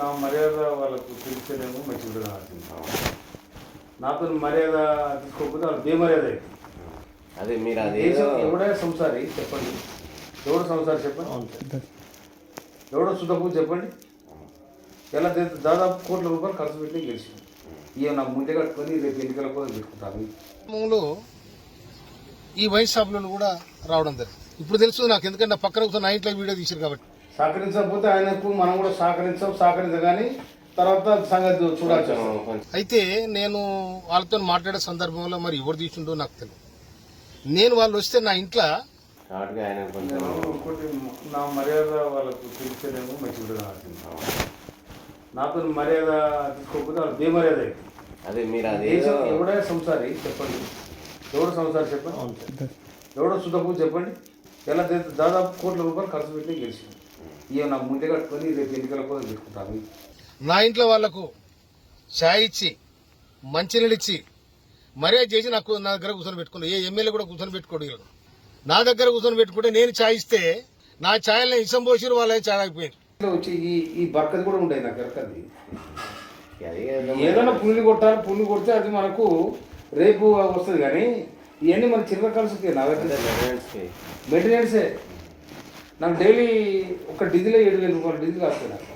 నా మర్యాద వాళ్ళకు తెలిస్తేనేమో మంచిగా ఉంటుంది నాతో మర్యాద తీసుకోకపోతే వాళ్ళకి బేమర్యాద. అదే మీరు అదే దేశం ఎవడే సంసారి చెప్పండి. ఎవడు సంసారి చెప్పండి? ఎవడో సుధకు చెప్పండి. ఎలా దాదాపు కోట్ల రూపాయలు ఖర్చు పెట్టి గెలిచింది ఇక నా ముందే కట్టుకొని రేపు ఎన్నికల కోసం పెట్టుకుంటాను. ఈ వైన్ షాపులను కూడా రావడం జరిగింది. ఇప్పుడు తెలుసు నాకు ఎందుకంటే నా పక్కన కూర్చొని నా ఇంట్లో వీడియో తీసారు కాబట్టి. సహకరించకపోతే ఆయనకు మనం కూడా సహకరించాం సహకరించగానే తర్వాత సంగతి చూడాల్సి అయితే నేను వాళ్ళతో మాట్లాడే సందర్భంలో మరి ఎవరు తీసుండో నాకు తెలియదు నేను వాళ్ళు వస్తే నా ఇంట్లో నా మర్యాద వాళ్ళకు తెలిస్తేనేమో మంచిగా నాతో మర్యాద తీసుకోకపోతే వాళ్ళకి బేమర్యాద. అదే మీరు అదే ఎవడే సంసారి చెప్పండి. ఎవడు సంసారి చెప్పండి. ఎవడో సుధకు చెప్పండి. ఎలా దాదాపు కోట్ల రూపాయలు ఖర్చు పెట్టి గెలిచింది నా ముందే కట్టుకొని రేపు ఎన్నికల కోసం పెట్టుకుంటాను నా ఇంట్లో వాళ్ళకు ఛాయ్ ఇచ్చి మంచినీళ్ళు ఇచ్చి మర్యాద చేసి నాకు నా దగ్గర కూర్చొని పెట్టుకున్నాను ఏ ఎమ్మెల్యే కూడా కూర్చొని పెట్టుకోడు వీళ్ళు. నా దగ్గర కూర్చొని పెట్టుకుంటే నేను ఛాయ్ ఇస్తే నా ఛాయల్ని ఇసం పోసిరు వాళ్ళే ఛాయ్ అయిపోయింది వచ్చి ఈ ఈ బర్కది కూడా ఉండేది అదే ఏదో ఏదైనా పుల్లి కొట్టాలి పుల్లి కొడితే అది మనకు రేపు వస్తుంది కానీ ఇవన్నీ మన చిల్లర కలిసి నా మెయింటెనెన్సే నాకు డైలీ ఒక డీజిల్ ఏడు వేల రూపాయలు డీజిల్ వస్తుంది నాకు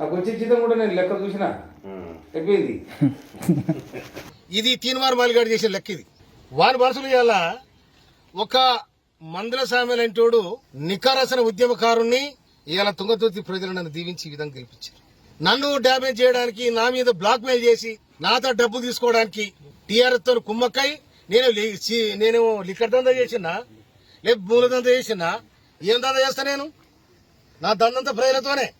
నాకు వచ్చే జీతం కూడా నేను లెక్క చూసిన. అయిపోయింది. ఇది తీన్మార్ మాలిగాడు చేసిన లెక్క ఇది. వారి మనసులు ఇవాళ ఒక మందుల సామెలంటోడు నికారసన ఉద్యమకారుణ్ణి ఇవాళ తుంగతుర్తి ప్రజలు నన్ను దీవించి ఈ విధంగా గెలిపించారు. నన్ను డ్యామేజ్ చేయడానికి నా మీద బ్లాక్ మెయిల్ చేసి నాతో డబ్బు తీసుకోవడానికి టీఆర్ఎస్తో కుమ్మక్కై నేను నేను లిక్కర్ దందా చేసినా లేదు భూల దందా చేసినా ఏం దంద చేస్తా నేను? నా దందంతా ప్రజలతోనే.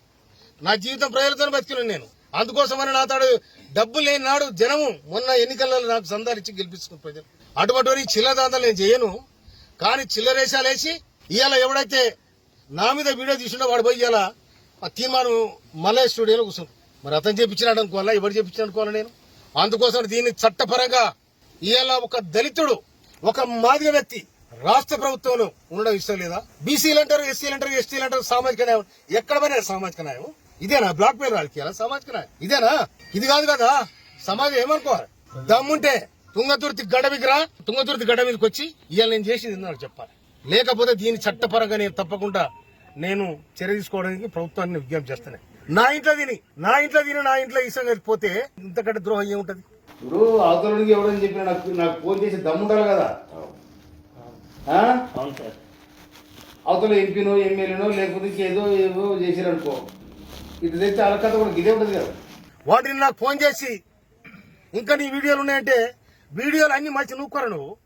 నా జీవితం ప్రజలతోనే బతికినాను నేను. అందుకోసమని నా తాడు డబ్బు లేని నాడు జనము మొన్న ఎన్నికల్లో నాకు సందాలిచ్చి గెలిపించుకున్న ప్రజలు. అటువంటి చిల్ల దాంతాలు నేను చేయను. కానీ చిల్లరేషాలు వేసి ఇవాళ ఎవడైతే నా మీద వీడియో తీసుండో వాడు పోయి ఇవాళ ఆ తీర్మానం మలయ స్టూడియోలో కూర్చుంది మరి అతను చేపించినాడు అనుకోవాలా? ఎవరు చేపించిన అనుకోవాలా నేను? అందుకోసం దీన్ని చట్టపరంగా ఇవాళ ఒక దళితుడు ఒక మాదిగ వ్యక్తి రాష్ట్ర ప్రభుత్వంలో ఉండడం ఇష్టం లేదా? బీసీలు అంటారు ఎస్సీలు అంటారు ఎస్టీలు అంటారు సామాజిక న్యాయం. ఎక్కడ పోయినా సామాజిక న్యాయం. ఇదేనా? బ్లాక్ మెయిల్ రాజకీయాలా? సామాజిక న్యాయం. ఇదేనా? ఇది కాదు కదా? సమాజం ఏమనుకోవాలి? దమ్ముంటే తుంగతుర్తి గడ్డ విగ్రహ తుంగతుర్తి గడ్డ మీదకి వచ్చి ఇవాళ నేను చేసింది ఏందో నాకు చెప్పాలి. లేకపోతే దీని చట్టపరంగా నేను తప్పకుండా నేను చర్య తీసుకోవడానికి ప్రభుత్వాన్ని విజ్ఞప్తి చేస్తాను. నా ఇంట్లో తిని నా ఇంట్లో తిని నా ఇంట్లో ఇష్టం పోతే ఇంతకంటే ద్రోహం ఏముంటది? ఇప్పుడు అవతలకి ఎవరని చెప్పిన నాకు నాకు ఫోన్ చేసి దమ్ముండాలి కదా. ఆ? అవతల ఎంపీనో ఎమ్మెల్యేనో లేకపోతే ఇంకేదో ఏదో చేసిరనుకో. ఇటు తెచ్చి కథ కూడా ఇదే ఉంటుంది కదా. వాటిని నాకు ఫోన్ చేసి ఇంకా నీ వీడియోలు ఉన్నాయంటే వీడియోలు అన్ని మంచి నూక్కోరా నువ్వు.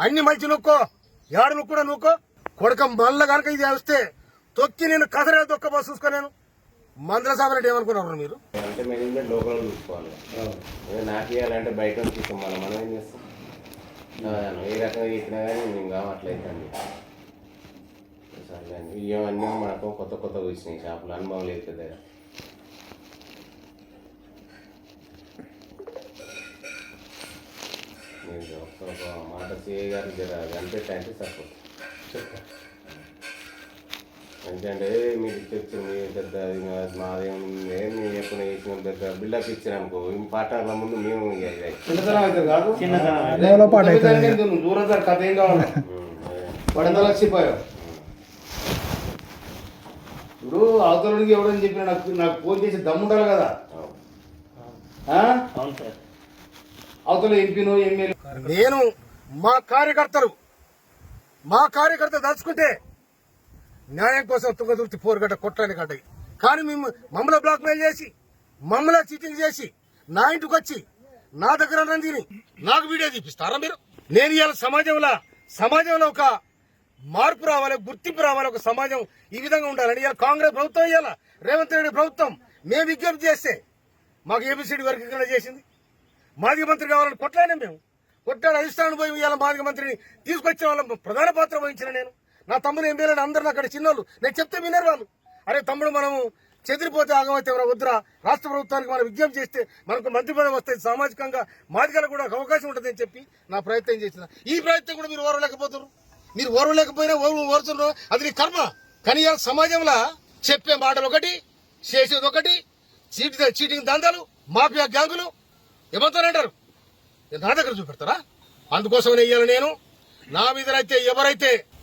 అన్ని మంచి నూక్కో. ఏడు నూక్కూడా నూక్కో. కొడక మళ్ళా కనుక ఇది వస్తే తొక్కి నేను కథరే దొక్క బస్ చూసుకో నేను. మందల సాబరెడ్డి ఏమనుకున్నారు మీరు? అంటే మేనేజ్మెంట్ లోపల చూసుకోవాలి. నాకు ఇవ్వాలంటే బయట మనం ఏం చేస్తాం? అవును, ఏ రకంగా ఇచ్చినా కానీ మేము కావట్లేదండి సరే అండి. ఇవన్నీ మనకు కొత్త కొత్త వచ్చినాయి షాపులు అనుభవం లేదు పెద్దగా. నేను మాట చేయగారు జర కనిపెట్టా అంటే సరిపోతుంది ఎందుకంటే మీరు తెచ్చిన మీ పెద్ద మాదేం ఏం మేము ఎప్పుడు చేసిన పెద్ద బిల్డప్ ఇచ్చినామనుకో ఈ పాటల ముందు మేము దూరం సార్ కథ ఏం కావాలి? ఎంత లక్షిపోయావు ఇప్పుడు అవతలకి ఎవడని చెప్పిన నాకు నాకు ఫోన్ చేసి దమ్ముండాలి కదా? అవతల ఎంపీనో ఎమ్మెల్యే నేను మా కార్యకర్తలు మా కార్యకర్త దాచుకుంటే న్యాయం కోసం తుంగతుర్తి పోరుగడ్డ కొట్టడానికి గడ్డయి కానీ మేము మమ్మల్ని బ్లాక్ మెయిల్ చేసి మమ్మల్ని చీటింగ్ చేసి నా ఇంటికి వచ్చి నా దగ్గర తిని నాకు వీడియో తీపిస్తారా మీరు? నేను ఇవాళ సమాజంలో సమాజంలో ఒక మార్పు రావాలి గుర్తింపు రావాలి ఒక సమాజం ఈ విధంగా ఉండాలని ఇవాళ కాంగ్రెస్ ప్రభుత్వం ఇవాళ రేవంత్ రెడ్డి ప్రభుత్వం మేము విజ్ఞప్తి చేస్తే మాకు ఏబిసిడి వర్గీకరణ చేసింది. మాజీ మంత్రి కావాలని కొట్లాడినా మేము. కొట్టాడు అధిష్టానం పోయి ఇవాళ మాజీ మంత్రిని తీసుకొచ్చిన వాళ్ళ ప్రధాన పాత్ర వహించిన నేను. నా తమ్ముడు ఎమ్మెల్యేలు అందరూ అక్కడ చిన్నోళ్ళు. నేను చెప్తే వినరు వాళ్ళు. అరే తమ్ముడు మనము చెదిరిపోతే ఆగమైతే మన వద్దురా? రాష్ట్ర ప్రభుత్వానికి మనం విజ్ఞప్తి చేస్తే మనకు మంత్రి పదవి వస్తుంది సామాజికంగా మాదిగలకు కూడా ఒక అవకాశం ఉంటుందని చెప్పి నా ప్రయత్నం చేసిన. ఈ ప్రయత్నం కూడా మీరు ఓరలేకపోతున్నారు మీరు ఓరలేకపోయినా ఓరు ఓరుతున్నారు అది నీ కర్మ. కానీ సమాజంలో చెప్పే మాటలు ఒకటి చేసేది ఒకటి చీటి చీటింగ్ దందాలు మాఫియా గ్యాంగులు ఏమంటారంటారు? నా దగ్గర చూపెడతారా? అందుకోసమనే ఇయ్యాలి నేను. నా మీదనైతే ఎవరైతే